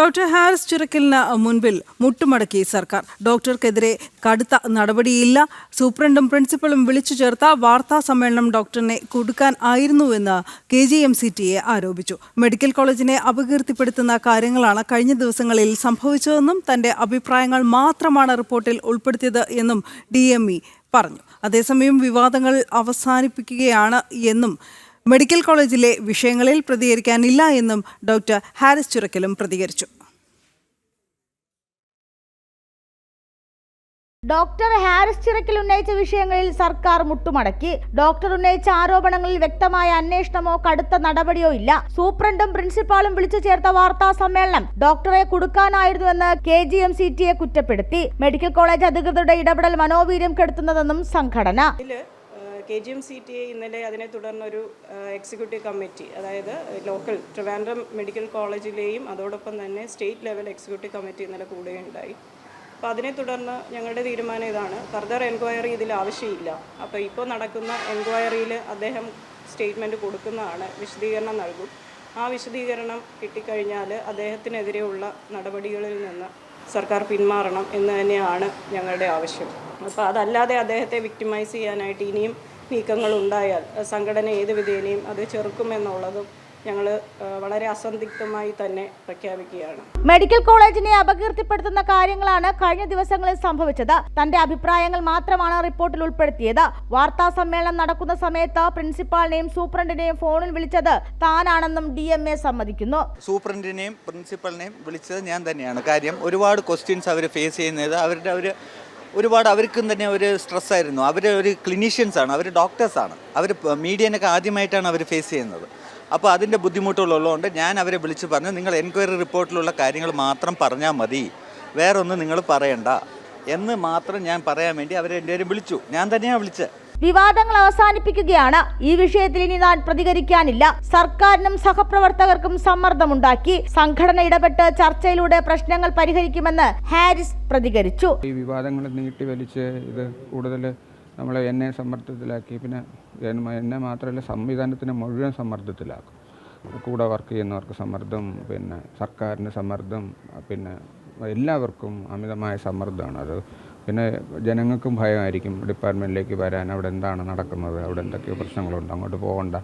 Doctor Haris ചുരക്കലിന് മുൻപിൽ മുട്ടുമടക്കി സർക്കാർ. ഡോക്ടർക്കെതിരെ കടുത്ത നടപടിയില്ല. സൂപ്രണ്ടും പ്രിൻസിപ്പളും വിളിച്ചു ചേർത്ത വാർത്താ സമ്മേളനം ഡോക്ടറിനെ കൊടുക്കാൻ ആയിരുന്നുവെന്ന് K G M C T A ആരോപിച്ചു. മെഡിക്കൽ കോളേജിനെ അപകീർത്തിപ്പെടുത്തുന്ന കാര്യങ്ങളാണ് കഴിഞ്ഞ ദിവസങ്ങളിൽ സംഭവിച്ചതെന്നും തന്റെ അഭിപ്രായങ്ങൾ മാത്രമാണ് റിപ്പോർട്ടിൽ ഉൾപ്പെടുത്തിയത് എന്നും ഡി പറഞ്ഞു. അതേസമയം വിവാദങ്ങൾ അവസാനിപ്പിക്കുകയാണ് എന്നും മെഡിക്കൽ കോളേജിലെ വിഷയങ്ങളിൽ പ്രതികരിക്കാനില്ല എന്നും ഡോക്ടർ ഹാരിസ് ചുരക്കലും പ്രതികരിച്ചു. ഡോക്ടർ ഹാരിസ് ചിറക്കിൽ ഉന്നയിച്ച വിഷയങ്ങളിൽ സർക്കാർ മുട്ടുമടക്കി. ഡോക്ടർ ഉന്നയിച്ച ആരോപണങ്ങളിൽ വ്യക്തമായ അന്വേഷണമോ കടുത്ത നടപടിയോ ഇല്ല. സൂപ്രണ്ടും പ്രിൻസിപ്പാളും വിളിച്ചു ചേർത്ത വാർത്താ സമ്മേളനം ഡോക്ടറെ കൊടുക്കാനായിരുന്നുവെന്ന് കെ ജി എം സി ടിയെ കുറ്റപ്പെടുത്തി. മെഡിക്കൽ കോളേജ് അധികൃതരുടെ ഇടപെടൽ മനോവീര്യം കെടുത്തുന്നതെന്നും സംഘടന. K G M C T A ഇന്നലെ അതിനെ തുടർന്നൊരു എക്സിക്യൂട്ടീവ് കമ്മിറ്റി അതായത് ലോക്കൽ ട്രിവാൻഡ്രം മെഡിക്കൽ കോളേജിലെയും അതോടൊപ്പം തന്നെ സ്റ്റേറ്റ് ലെവൽ എക്സിക്യൂട്ടീവ് കമ്മിറ്റി ഇന്നലെ കൂടുകയുണ്ടായി. അപ്പോൾ അതിനെ തുടർന്ന് ഞങ്ങളുടെ തീരുമാനം ഇതാണ്. ഫർദർ എൻക്വയറി ഇതിൽ ആവശ്യമില്ല. അപ്പോൾ ഇപ്പോൾ നടക്കുന്ന എൻക്വയറിയിൽ അദ്ദേഹം സ്റ്റേറ്റ്മെന്റ് കൊടുക്കുന്നതാണ് വിശദീകരണം നൽകും. ആ വിശദീകരണം കിട്ടിക്കഴിഞ്ഞാൽ അദ്ദേഹത്തിനെതിരെയുള്ള നടപടികളിൽ നിന്ന് സർക്കാർ പിന്മാറണം എന്ന് തന്നെയാണ് ഞങ്ങളുടെ ആവശ്യം. അപ്പോൾ അതല്ലാതെ അദ്ദേഹത്തെ വിക്ടിമൈസ് ചെയ്യാനായിട്ട് ഇനിയും നീക്കങ്ങൾ ഉണ്ടായാൽ സംഘടന ഏത് വിധേനയും അത് ചെറുക്കുമെന്നുള്ളതും ഞങ്ങൾ വളരെ അസന്ധിഗ്ധമായി തന്നെ പ്രഖ്യാപിക്കുകയാണ്. മെഡിക്കൽ കോളേജിനെ അപകീർത്തിപ്പെടുത്തുന്ന കാര്യങ്ങളാണ് കഴിഞ്ഞ ദിവസങ്ങളിൽ സംഭവിച്ചത്. തന്റെ അഭിപ്രായങ്ങൾ മാത്രമാണ് റിപ്പോർട്ടിൽ ഉൾപ്പെടുത്തിയത്. വാർത്താ സമ്മേളനം നടക്കുന്ന സമയത്ത് പ്രിൻസിപ്പാളിനെയും സൂപ്രണ്ടിനെയും ഫോണിൽ വിളിച്ചത് താനാണെന്നും ഡി എം എ സമ്മതിക്കുന്നു. സൂപ്രണ്ടിനെയും പ്രിൻസിപ്പളിനെയും വിളിച്ചത് ഞാൻ തന്നെയാണ്. കാര്യം ഒരുപാട് ക്വസ്റ്റ്യൻസ് അവർ ഫേസ് ചെയ്യുന്നത്. അവരുടെ ഒരു ഒരുപാട് അവർക്കും തന്നെ ഒരു സ്ട്രെസ്സായിരുന്നു അവർ ഒരു ക്ലിനീഷ്യൻസ് ക്ലിനീഷ്യൻസാണ് അവർ ഡോക്ടേഴ്സാണ് അവർ മീഡിയനൊക്കെ ആദ്യമായിട്ടാണ് അവർ ഫേസ് ചെയ്യുന്നത്. അപ്പോൾ അതിന്റെ ബുദ്ധിമുട്ടുള്ളതുകൊണ്ട് ഞാൻ അവരെ വിളിച്ച് പറഞ്ഞു നിങ്ങൾ എൻക്വയറി റിപ്പോർട്ടിലുള്ള കാര്യങ്ങൾ മാത്രം പറഞ്ഞാൽ മതി. വേറൊന്നും നിങ്ങൾ പറയണ്ട. എന്ന് മാത്രം ഞാൻ പറയാൻ വേണ്ടി അവരെ എന്റെ വിളിച്ചു. ഞാൻ തന്നെയാണ് വിളിച്ചത്. വിവാദങ്ങൾ അവസാനിപ്പിക്കുകയാണ്. ഈ വിഷയത്തിൽ ഇനി താൻ പ്രതികരിക്കാനില്ല. സർക്കാരിനും സഹപ്രവർത്തകർക്കും സമ്മർദ്ദമുണ്ടാക്കി. സംഘടന ഇടപെട്ട് ചർച്ചയിലൂടെ പ്രശ്നങ്ങൾ പരിഹരിക്കുമെന്ന് ഹാരിസ് പ്രതികരിച്ചു. ഈ വിവാദങ്ങൾ നീട്ടി വലിച്ച് ഇത് കൂടുതൽ നമ്മളെ എന്നെ സമ്മർദ്ദത്തിലാക്കി. പിന്നെ എന്നെ മാത്രമല്ല സംവിധാനത്തിനെ മുഴുവൻ സമ്മർദ്ദത്തിലാക്കും. കൂടെ വർക്ക് ചെയ്യുന്നവർക്ക് സമ്മർദ്ദം പിന്നെ സർക്കാരിന് സമ്മർദ്ദം പിന്നെ എല്ലാവർക്കും അമിതമായ സമ്മർദ്ദമാണ്. അത് പിന്നെ ജനങ്ങൾക്കും ഭയമായിരിക്കും ഡിപ്പാർട്ട്മെന്റിലേക്ക് വരാൻ അവിടെ എന്താണ് നടക്കുന്നത് അവിടെ എന്തൊക്കെ പ്രശ്നങ്ങളുണ്ട് അങ്ങോട്ട് പോകണ്ട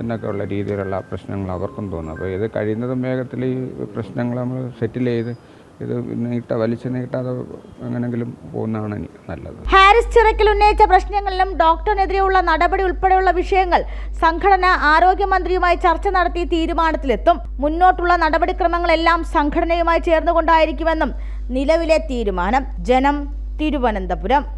എന്നൊക്കെയുള്ള രീതിയിലുള്ള പ്രശ്നങ്ങൾ അവർക്കും തോന്നും. അപ്പോൾ ഇത് കഴിയുന്നതും വേഗത്തിൽ ഈ പ്രശ്നങ്ങൾ നമ്മൾ സെറ്റിൽ ചെയ്ത് ഇത് നീട്ട വലിച്ചു നീട്ടാതെ എങ്ങനെങ്കിലും പോകുന്നതാണ് നല്ലത്. ഹാരിസ് ചിറക്കിൽ ഉന്നയിച്ച പ്രശ്നങ്ങളിലും ഡോക്ടറിനെതിരെയുള്ള നടപടി ഉൾപ്പെടെയുള്ള വിഷയങ്ങൾ സംഘടന ആരോഗ്യമന്ത്രിയുമായി ചർച്ച നടത്തി തീരുമാനത്തിലെത്തും. മുന്നോട്ടുള്ള നടപടിക്രമങ്ങളെല്ലാം സംഘടനയുമായി ചേർന്നുകൊണ്ടായിരിക്കുമെന്നും നിലവിലെ തീരുമാനം. ജനം തിരുവനന്തപുരം.